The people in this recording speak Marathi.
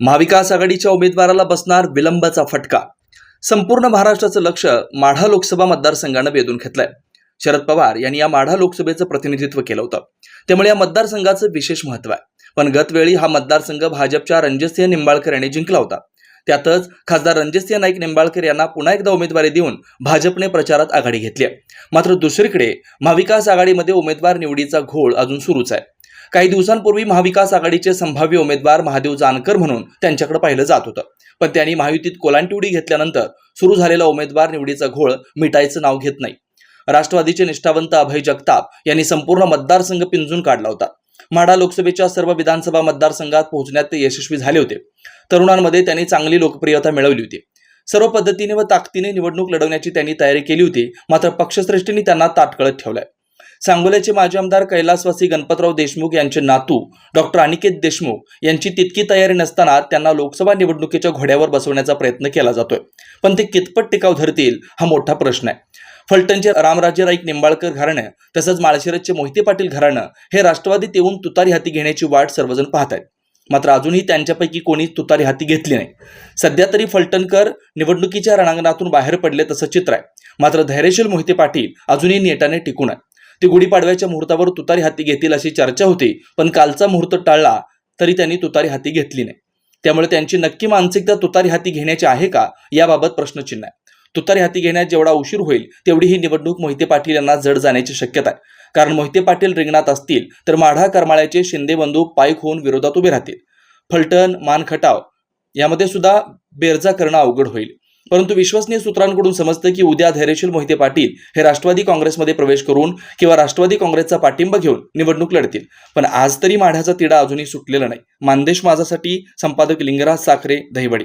महाविकास आघाडीच्या उमेदवाराला बसणार विलंबाचा फटका. संपूर्ण महाराष्ट्राचं लक्ष माढा लोकसभा मतदारसंघानं वेधून घेतलंय. शरद पवार यांनी या माढा लोकसभेचं प्रतिनिधित्व केलं होतं. त्यामुळे या मतदारसंघाचं विशेष महत्त्व आहे. पण गतवेळी हा मतदारसंघ भाजपच्या रणजितसिंह निंबाळकर यांनी जिंकला होता. त्यातच खासदार रणजितसिंह नाईक निंबाळकर यांना पुन्हा एकदा उमेदवारी देऊन भाजपने प्रचारात आघाडी घेतली आहे. मात्र दुसरीकडे महाविकास आघाडीमध्ये उमेदवार निवडीचा घोळ अजून सुरूच आहे. काही दिवसांपूर्वी महाविकास आघाडीचे संभाव्य उमेदवार महादेव जानकर म्हणून त्यांच्याकडे पाहिलं जात होतं. पण त्यांनी महायुतीत कोलांटिवडी घेतल्यानंतर सुरू झालेला उमेदवार निवडीचा घोळ मिटायचं नाव घेत नाही. राष्ट्रवादीचे निष्ठावंत अभय जगताप यांनी संपूर्ण मतदारसंघ पिंजून काढला होता. म्हाडा लोकसभेच्या सर्व विधानसभा मतदारसंघात पोहोचण्यात ते यशस्वी झाले होते. तरुणांमध्ये त्यांनी चांगली लोकप्रियता मिळवली होती. सर्व पद्धतीने व ताकदीने निवडणूक लढवण्याची त्यांनी तयारी केली होती मात्र पक्षश्रेष्ठींनी त्यांना ताटकळत ठेवलंय. सांगोल्याचे माजी आमदार कैलासवासी गणपतराव देशमुख यांचे नातू डॉक्टर अनिकेत देशमुख यांची तितकी तयारी नसताना त्यांना लोकसभा निवडणुकीच्या घोड्यावर बसवण्याचा प्रयत्न केला जातोय. पण ते कितपत टिकाव धरतील हा मोठा प्रश्न आहे. फलटणचे रामराजे राईक निंबाळकर घराणं तसंच माळशिरसचे मोहिते पाटील घराणं हे राष्ट्रवादीत येऊन तुतारी हाती घेण्याची वाट सर्वजण पाहत आहेत मात्र अजूनही त्यांच्यापैकी कोणी तुतारी हाती घेतली नाही. सध्या तरी फलटणकर निवडणुकीच्या रणांगणातून बाहेर पडले तसं चित्र आहे. मात्र धैर्यशील मोहिते पाटील अजूनही नेटाने टिकून आहे ते गुढीपाडव्याच्या मुहूर्तावर तुतारी हाती घेतील अशी चर्चा होती पण कालचा मुहूर्त टाळला तरी त्यांनी तुतारी हाती घेतली नाही. त्यामुळे त्यांची नक्की मानसिकता तुतारी हाती घेण्याची आहे का याबाबत प्रश्नचिन्ह आहे. तुतारी हाती घेण्यात जेवढा उशीर होईल तेवढी ही निवडणूक मोहिते पाटील यांना जड जाण्याची शक्यता आहे. कारण मोहिते पाटील रिंगणात असतील तर माढा करमाळ्याचे शिंदे बंधू पायक होऊन विरोधात उभे राहतील. फलटण मानखटाव यामध्ये सुद्धा बेरजा करणं अवघड होईल. परंतु विश्वसनीय सूत्रांकडून समजतं की उद्या धैर्यशील मोहिते पाटील हे राष्ट्रवादी काँग्रेसमध्ये प्रवेश करून किंवा राष्ट्रवादी काँग्रेसचा पाठिंबा घेऊन निवडणूक लढतील. पण आज तरी माढ्याचा तिढा अजूनही सुटलेला नाही. मानदेश माझासाठी संपादक लिंगराज साखरे दहिवडी.